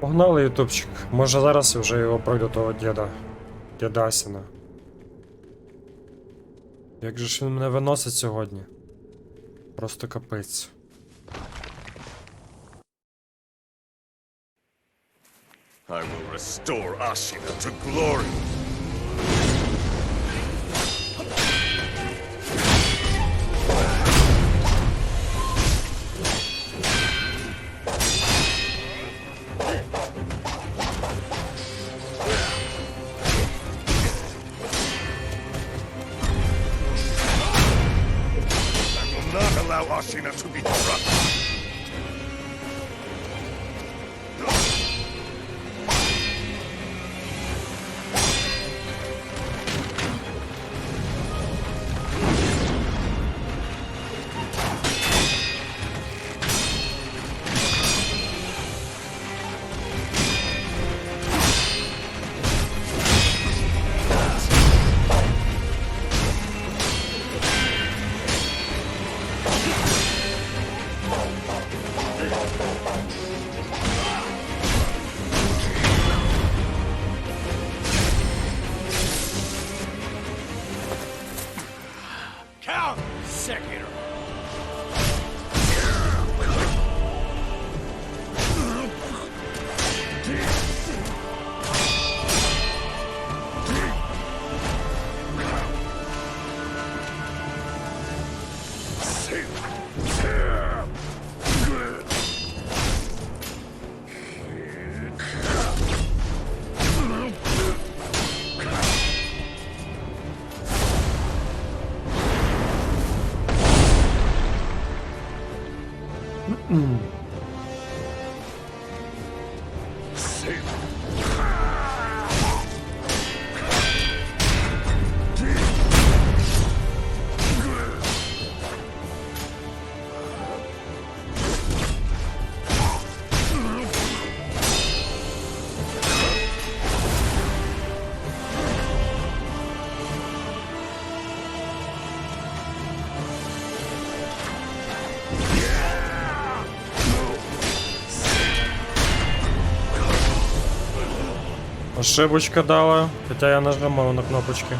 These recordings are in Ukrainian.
Погнали, ютубчик. Може зараз вже його пройду того діда. Діда Асіна. Як же ж він мене виносить сьогодні? Просто капець. I will restore Ashina to glory. Ошибочка дала, хотя я нажимал на кнопочки.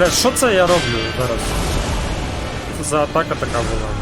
Бля, що це я роблю зараз? Це за атака така була.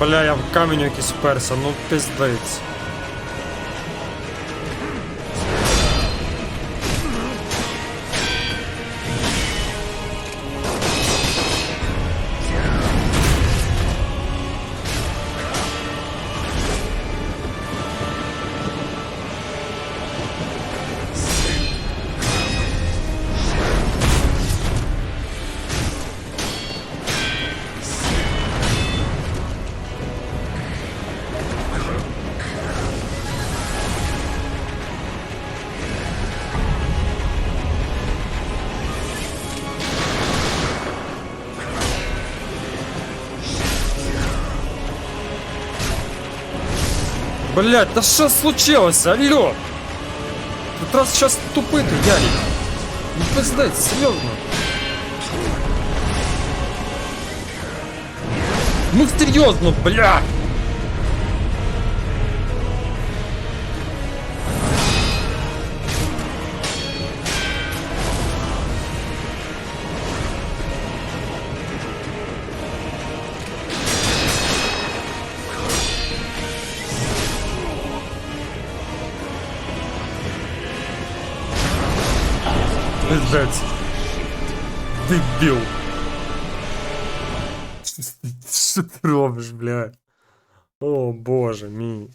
Бля, я в камінь якийсь вперся, ну пиздець. Блять, да что случилось, алло? Тут раз сейчас тупый ты, Ярик. Не ну, пиздец, серьезно. Ну серьезно, блядь! Пиздець. Дебіл. Що ти робиш, бля? О боже мій.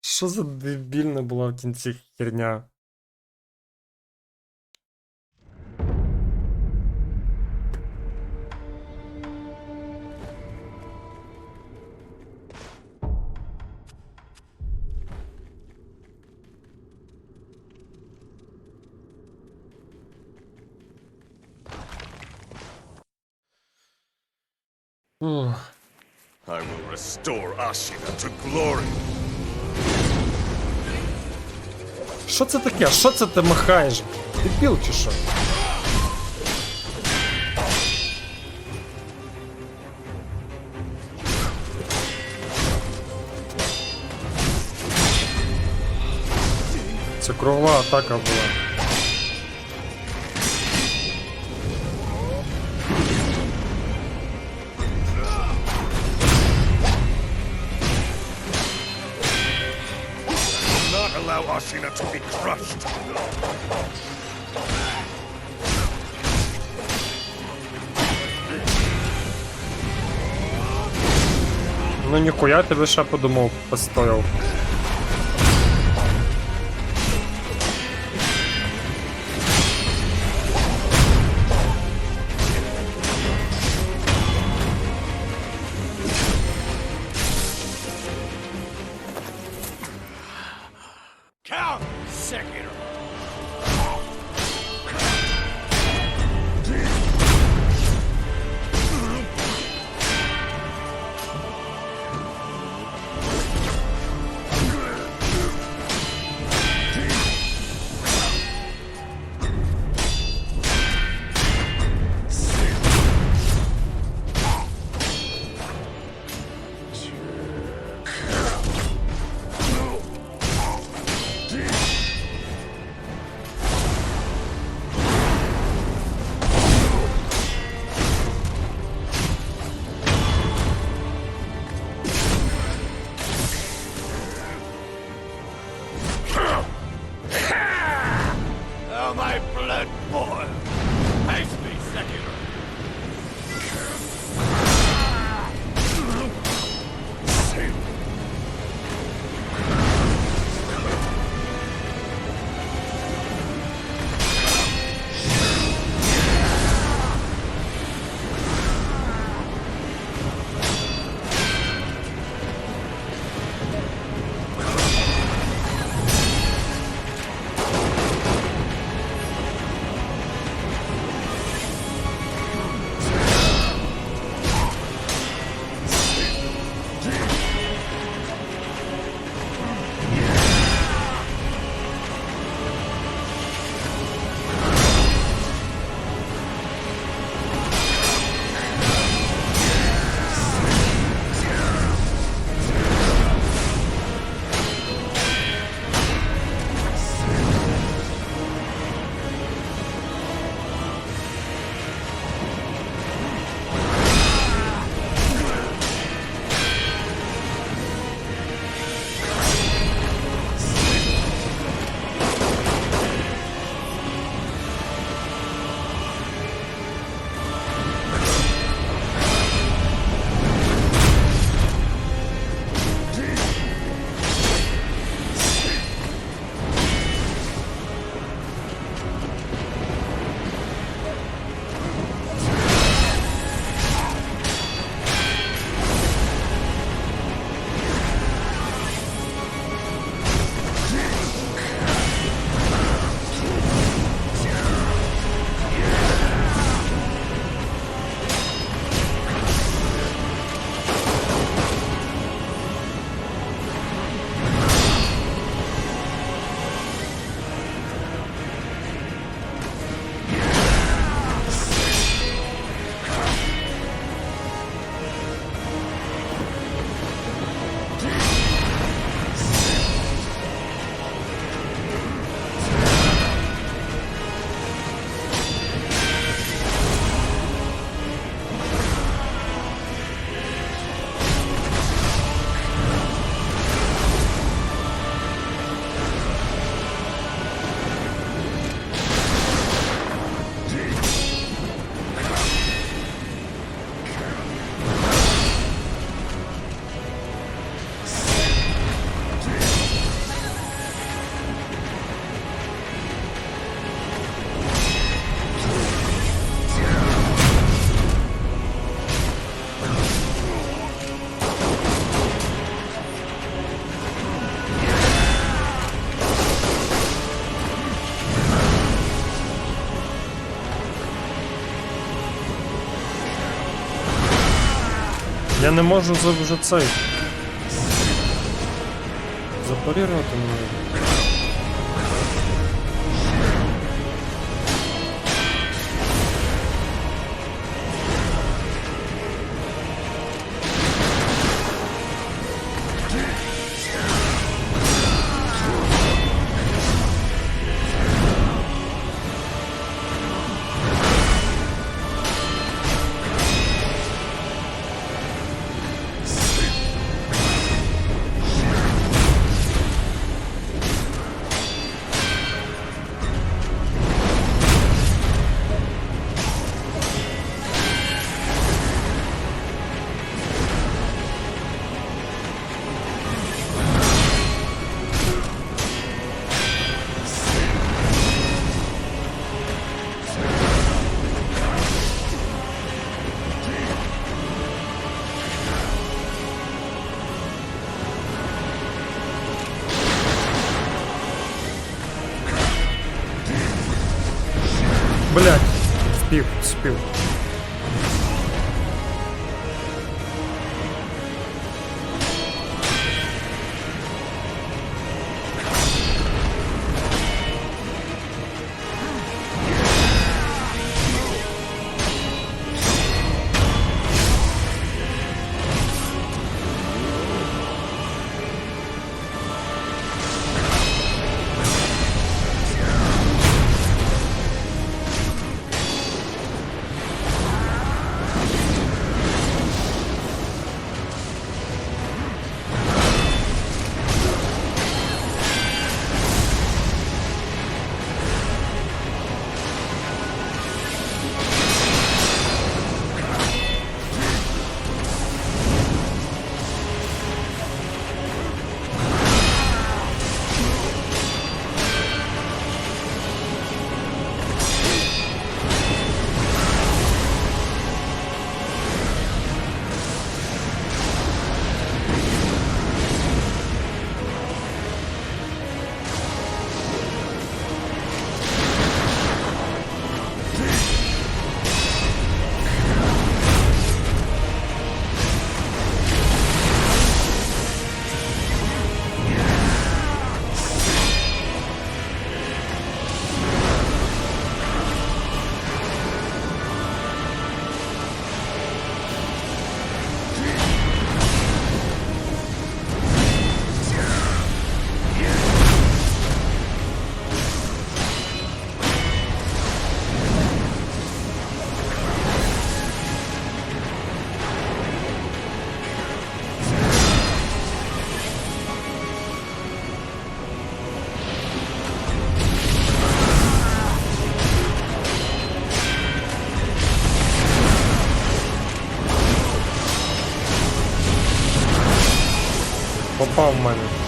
Що за дебільна була в херня? Ух. I will restore Ashina to glory. Що це таке? Що це ти махаєш? Дебіл чи що? Це кругова атака була. Ну ніхуя тебе ще подумав, постояв. Я не можу вже цей. Запарірувати не Блять, спів, спів. Oh Pokémon.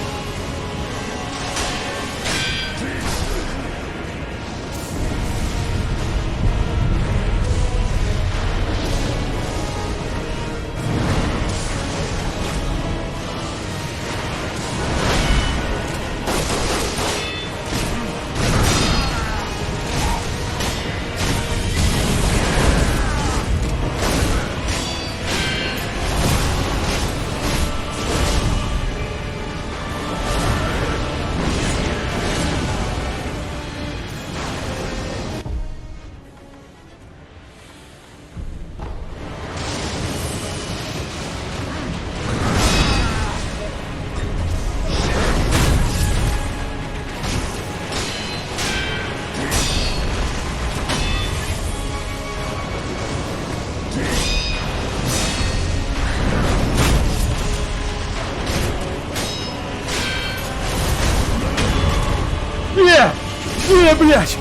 Блять!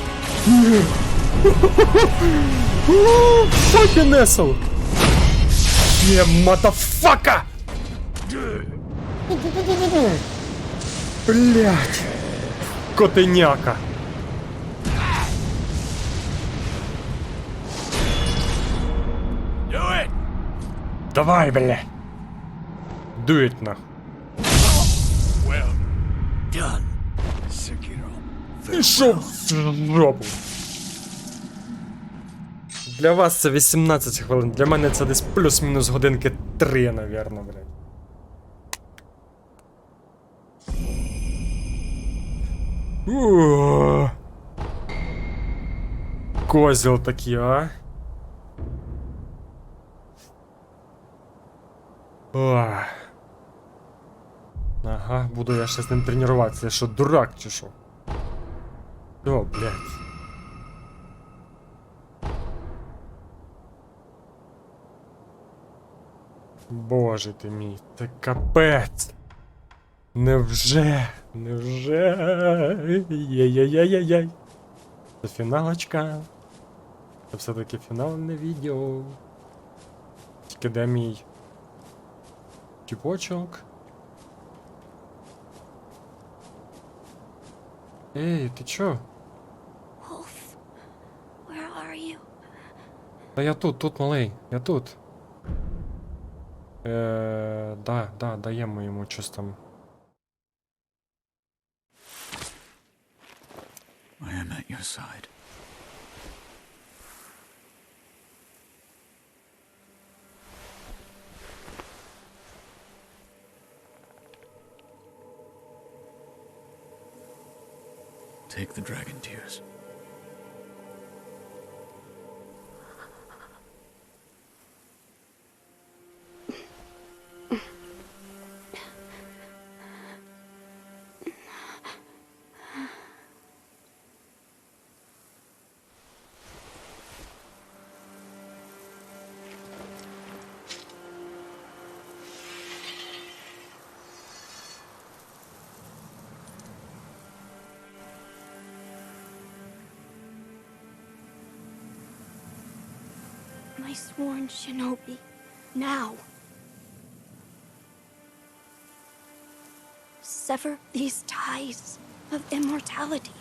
Fucking asshole! Не, матафака! Блять! Котеняка! Давай, бля! Дует нахуй. Пішов в жопу. для вас це 18 хвилин, для мене це десь плюс-мінус годинки 3, навірно, блядь. Ух. Козіл такий, а? Ага, буду я ще з ним тренуватися. Я що, дурак чи що? О, блядь. Боже ти мій, це капець. Невже? Невже? Яй-яй-яй-яй-яй. Це фіналочка. Це все-таки фінальне відео. Тільки де мій тіпочок? Ей, ти чо? Та я тут, тут малий, я тут. Е, да, да, даємо йому щось там. I am at your side. Take the dragon tears. Sworn shinobi. Now. Sever these ties of immortality.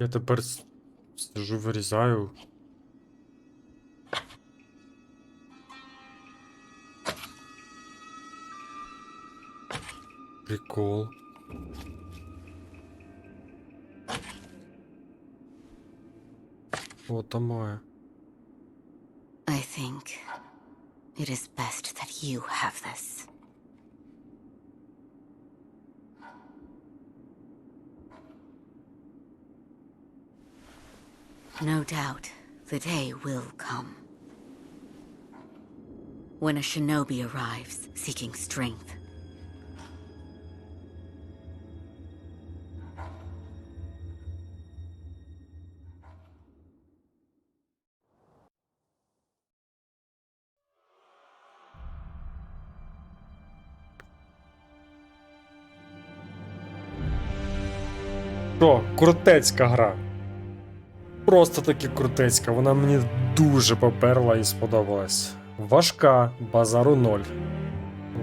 Я тепер с- сижу, вирізаю. Прикол. О, там моє. I think it is best that you have this. No doubt the day will come. When a shinobi arrives seeking strength. Що, крутецька гра. Просто таки крутецька, вона мені дуже поперла і сподобалась. Важка, базару ноль.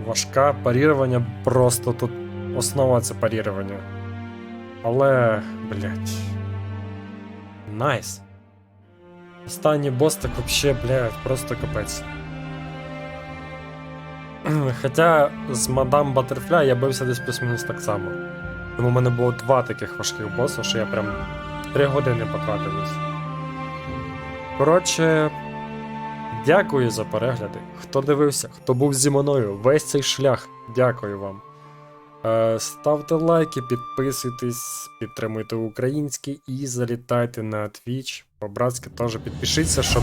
Важка, парірування просто тут основа це парірування. Але, блядь. Найс. Останній бос так вообще, блядь, просто капець. Хоча з мадам Батерфляй я бився десь плюс-мінус так само. Тому в мене було два таких важких боса, що я прям 3 години потратив. Коротше, дякую за перегляди. Хто дивився, хто був зі мною, весь цей шлях. Дякую вам. Е, ставте лайки, підписуйтесь, підтримуйте український і залітайте на Twitch. По-братськи теж підпишіться, щоб,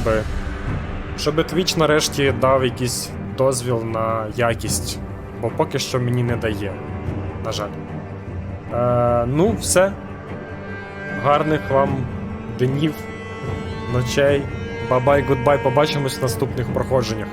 щоб Twitch нарешті дав якийсь дозвіл на якість. Бо поки що мені не дає. На жаль. Е, ну, все. Гарних вам днів, ночей. Бабай, гудбай, побачимось в наступних проходженнях.